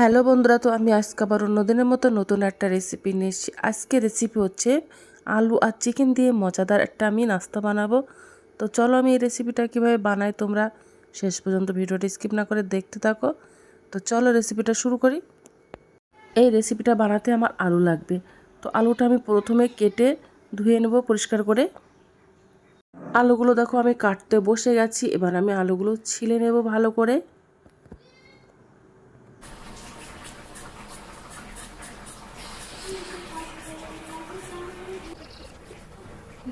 Hello বন্ধুরা, তো আমি আজকে আবার অন্যদিনের মতো নতুন একটা রেসিপি নিয়ে এসেছি। আজকে রেসিপি হচ্ছে আলু আর চিকেন দিয়ে মজাদার একটা আমি নাস্তা বানাবো। তো চলো আমি এই রেসিপিটা কীভাবে বানাই তোমরা শেষ পর্যন্ত ভিডিওটি স্কিপ না করে দেখতে থাকো। তো চলো রেসিপিটা শুরু করি। এই রেসিপিটা বানাতে আমার আলু লাগবে। তো আলুটা আমি প্রথমে কেটে ধুয়ে নেব পরিষ্কার করে। আলুগুলো দেখো আমি কাটতে বসে গেছি, এবার আমি আলুগুলো ছিলে নেব ভালো করে।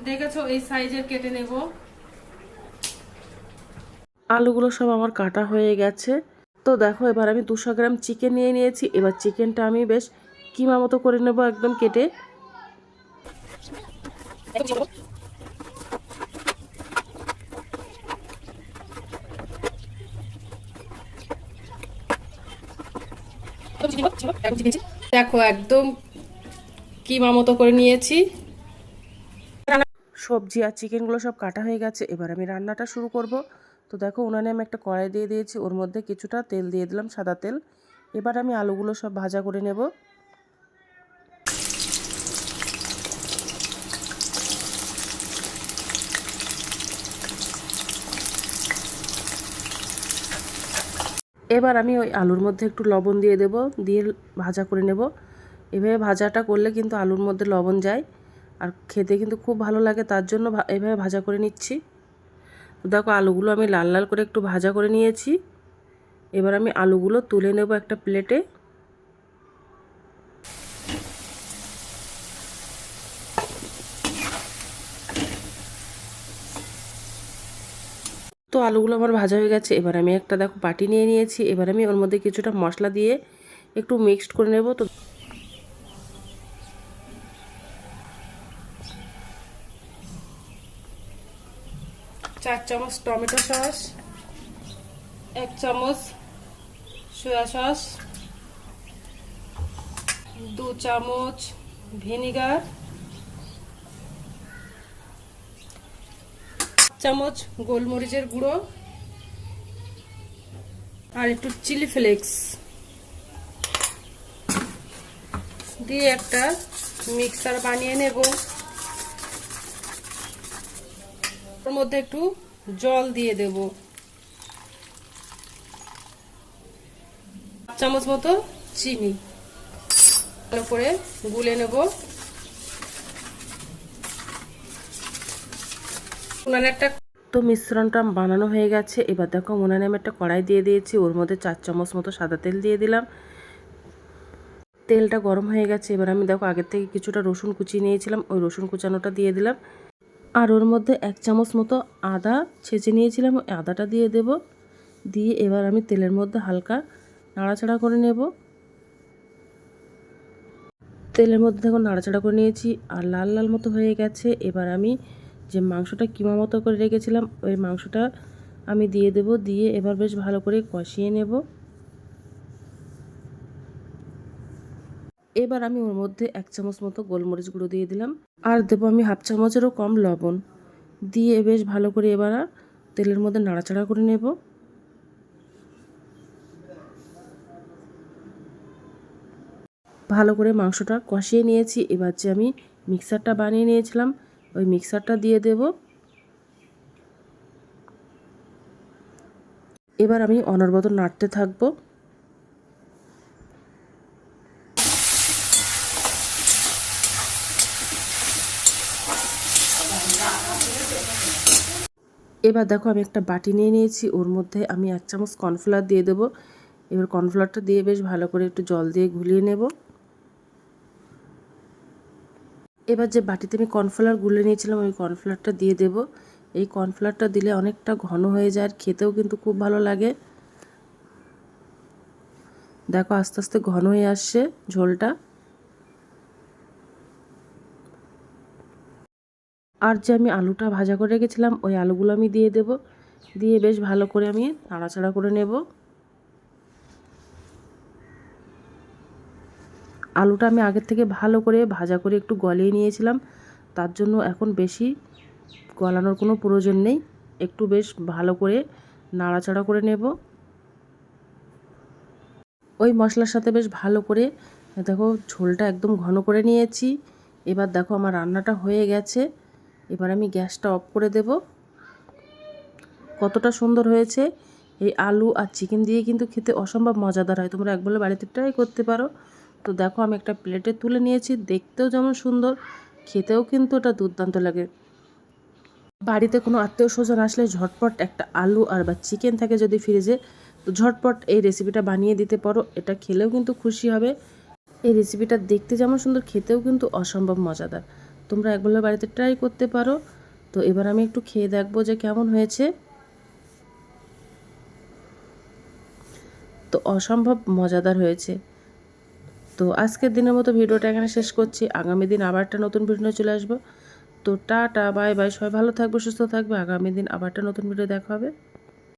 দেখেছ এই সাইজের কেটে নেব। আলুগুলো সব আমার কাটা হয়ে গেছে। তো দেখো এবার আমি দুশো গ্রাম চিকেন নিয়ে নিয়েছি। এবার চিকেনটা আমি বেশ কিমা মতো করে নেব একদম কেটে। দেখো একদম কিমা মতো করে নিয়েছি। সবজি আর চিকেনগুলো সব কাটা হয়ে গেছে, এবার আমি রান্নাটা শুরু করব। তো দেখো, উনানে আমি একটা কড়াই দিয়ে দিয়েছি, ওর মধ্যে কিছুটা তেল দিয়ে দিলাম, সাদা তেল। এবার আমি আলুগুলো সব ভাজা করে নেব। এবার আমি ওই আলুর মধ্যে একটু লবণ দিয়ে দেব, দিয়ে ভাজা করে নেব। এভাবে ভাজাটা করলে কিন্তু আলুর মধ্যে লবণ যায়। আর খেতে কিন্তু খুব ভালো লাগে, তার জন্য এভাবে ভাজা করে নিচ্ছি। দেখো আলুগুলো আমি লাল লাল করে একটু ভাজা করে নিয়েছি। এবার আমি আলুগুলো তুলে নেব একটা প্লেটে। তো আলুগুলো আমার ভাজা হয়ে গেছে, এবার আমি একটা দেখো বাটি নিয়ে নিয়েছি। এবার আমি ওর মধ্যে কিছুটা মশলা দিয়ে একটু মিক্সড করে নেব। তো চার চামচ টমেটো সস, এক চামচ সয়া সস, দু চামচ ভিনিগার চামচ গোলমরিচের গুঁড়ো আর একটু চিলি ফ্লেক্স। দিয়ে একটা মিক্সার বানিয়ে নেব ওর মধ্যে একটু জল দিয়ে দেব। চামচ মতো চিনি। ভালো করে গুলে নেব। উনানে একটা তো মিশ্রণটা বানানো হয়ে গেছে। এবার দেখো উনানে আমি একটা কড়াই দিয়ে দিয়েছি। ওর মধ্যে চার চামচ মতো সাদা তেল দিয়ে দিলাম। তেলটা গরম হয়ে গেছে। এবার আমি দেখো আগের থেকে কিছুটা রসুন কুচিয়ে নিয়েছিলাম। ওই রসুন কুচানোটা দিয়ে দিলাম। আর ওর মধ্যে এক চামচ মতো আদা ছেঁচে নিয়েছিলাম, ওই আদাটা দিয়ে দেব। দিয়ে এবার আমি তেলের মধ্যে হালকা নাড়াচাড়া করে নেব। তেলের মধ্যে দেখো নাড়াচাড়া করে নিয়েছি, আর লাল লাল মতো হয়ে গেছে। এবার আমি যে মাংসটা কিমা মতো করে রেখেছিলাম, ওই মাংসটা আমি দিয়ে দেব। দিয়ে এবার বেশ ভালো করে কষিয়ে নেব। এবার আমি ওর মধ্যে এক চামচ মতো গোলমরিচ গুঁড়ো দিয়ে দিলাম। আর দেবো আমি হাফ চামচেরও কম লবণ। দিয়ে বেশ ভালো করে এবার তেলের মধ্যে নাড়াচাড়া করে নেব। ভালো করে মাংসটা কষিয়ে নিয়েছি। এবার যে আমি মিক্সারটা বানিয়ে নিয়েছিলাম, ওই মিক্সারটা দিয়ে দেব। এবার আমি অনর্বত নাড়তে থাকব। এবার দেখো আমি একটা বাটি নিয়ে নিয়েছি, ওর মধ্যে আমি এক চামচ কর্নফ্লাওয়ার দিয়ে দেবো। এবার কর্নফ্লাওয়ারটা দিয়ে বেশ ভালো করে একটু জল দিয়ে গুলিয়ে নেব। এবার যে বাটিতে আমি কর্নফ্লাওয়ার গুলে নিয়েছিলাম, ওই কর্নফ্লাওয়ারটা দিয়ে দেব। এই কর্নফ্লাওয়ারটা দিলে অনেকটা ঘন হয়ে যায়, আর খেতেও কিন্তু খুব ভালো লাগে। দেখো আস্তে আস্তে ঘন হয়ে আসছে ঝোলটা। আর যে আমি আলুটা ভাজা করে রেখেছিলাম, ওই আলুগুলো আমি দিয়ে দেব। দিয়ে বেশ ভালো করে আমি নাড়াচাড়া করে নেব। আলুটা আমি আগের থেকে ভালো করে ভাজা করে একটু গলিয়ে নিয়েছিলাম। তার জন্য এখন বেশি গলানোর কোনো প্রয়োজন নেই। একটু বেশ ভালো করে নাড়াচাড়া করে নেব। ওই মশলার সাথে বেশ ভালো করে, দেখো ঝোলটা একদম ঘন করে নিয়েছি। এবার দেখো আমার রান্নাটা হয়ে গেছে। এবার আমি গ্যাসটা অফ করে দেব। কতটা সুন্দর হয়েছে। এই আলু আর চিকেন দিয়ে কিন্তু খেতে অসম্ভব মজাদার হয়। তোমরা একবার বাড়িতে ট্রাই করতে পারো। তো দেখো আমি একটা প্লেটে তুলে নিয়েছি, দেখতেও যেমন সুন্দর, খেতেও কিন্তু ওটা দুর্দান্ত লাগে। বাড়িতে কোনো আত্মীয় স্বজন আসলে ঝটপট একটা আলু আর বা চিকেন থাকে যদি ফ্রিজে তো ঝটপট এই রেসিপিটা বানিয়ে দিতে পারো। এটা খেলেও কিন্তু খুশি হবে। এই রেসিপিটা দেখতে যেমন সুন্দর, খেতেও কিন্তু অসম্ভব মজাদার। তোমরা একবার বাড়িতে ট্রাই করতে পারো। তো এবার আমি একটু খেয়ে দেখব যে কেমন হয়েছে। তো অসম্ভব মজাদার হয়েছে। তো আজকের দিনের মতো ভিডিওটা এখানে শেষ করছি। আগামী দিন আবার একটা নতুন ভিডিও চলে আসব। তো টাটা বাই বাই সবাই ভালো থাকবে, সুস্থ থাকবে। আগামী দিন আবার একটা নতুন ভিডিও দেখা হবে।